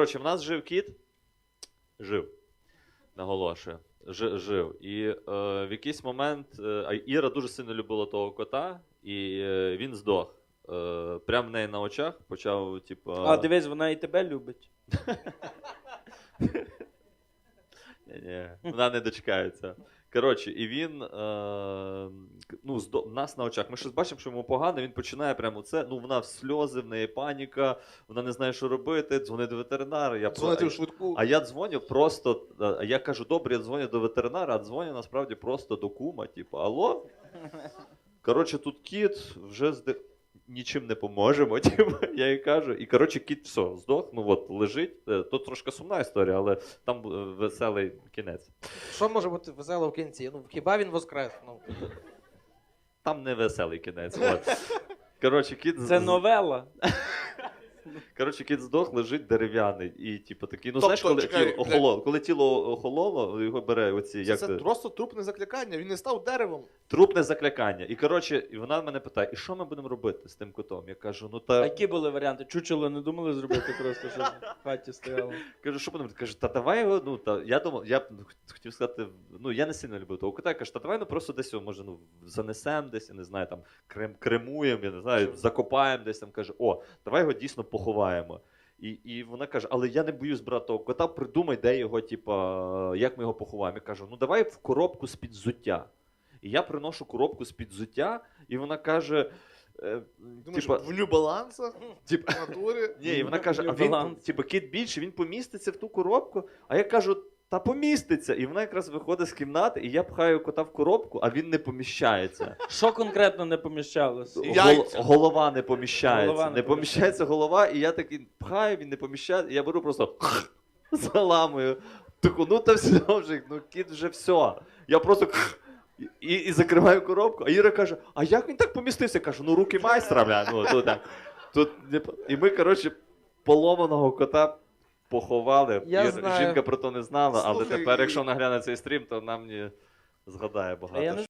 Коротше, в нас жив кіт. Жив. Наголошую. Жи- жив. І е, в якийсь момент е, Іра дуже сильно любила того кота, і е, він здох. Е, прямо в неї на очах почав, типу. А дивись, вона і тебе любить. Ні, вона не дочекається. Коротше, і він е, ну, здо, нас на очах. Ми щось бачимо, що йому погано, він починає прямо це. Ну, вона в сльози, в неї паніка, вона не знає, що робити, дзвонить до ветеринара. Я Дзвонити про- в швидку. А я дзвоню просто. а Я кажу, добре, я дзвоню до ветеринара, а дзвоню насправді просто до кума. Типу, алло? Коротше, тут кіт вже зди... нічим не поможемо. Типу, я їй кажу. І коротше, кіт все, здох, ну от лежить. Е, Тут трошки сумна історія, але там е, веселий кінець. Що може бути весело в кінці? Ну, хіба він воскрес? Ну, Там не веселий кінець. От. Коротше, кіт Це новела. Коротше, кіт здох, лежить дерев'яний. І, типу, такий, ну Тобто, знаєш, коли, чекай, тіло бля- охололо, коли тіло охололо, його бере оці, це, як це просто трупне закликання, він не став деревом. Трупне заклякання. І коротше, і вона мене питає: і що ми будемо робити з тим котом? Я кажу, ну А які були варіанти? Чучело не думали зробити просто, щоб в хаті стояло. кажу, що будемо? робити? Каже, та давай його. Ну та я думав, я б хотів сказати, ну я не сильно люблю того кота. Я кажу, та давай ну просто десь його може ну занесемо десь, я не знаю, там крем, кремуємо, я не знаю, закопаємо десь там. Каже, о, давай його дійсно поховаємо. І, і вона каже, але я не боюсь брати того кота, придумай, де його, типа, як ми його поховаємо. Я кажу, ну давай в коробку з-під зуття. І я приношу коробку з-під зуття, і вона каже. е, Думаєш, типа, в любалансах, типа, в натурі. ні, і вона каже, а він, баланс. типу, кіт більше, він поміститься в ту коробку. А я кажу, та поміститься. І вона якраз виходить з кімнати, і я пхаю кота в коробку, а він не поміщається. Що конкретно не поміщалось? Гол- яйця. голова не поміщається. Голова не, не поміщається голова, і я такий пхаю, він не поміщається. І я беру просто заламую. Таку, ну та все вже, ну кіт вже все. Я просто і, і закриваю коробку, а Іра каже: а як він так помістився? Я кажу, ну руки майстра, бля. Ну, тут, так. тут, не по- і ми, коротше, поломаного кота поховали. Я Ір, знаю. Жінка про то не знала, але Слухай, тепер, якщо вона гляне цей стрім, то вона мені згадає багато. я не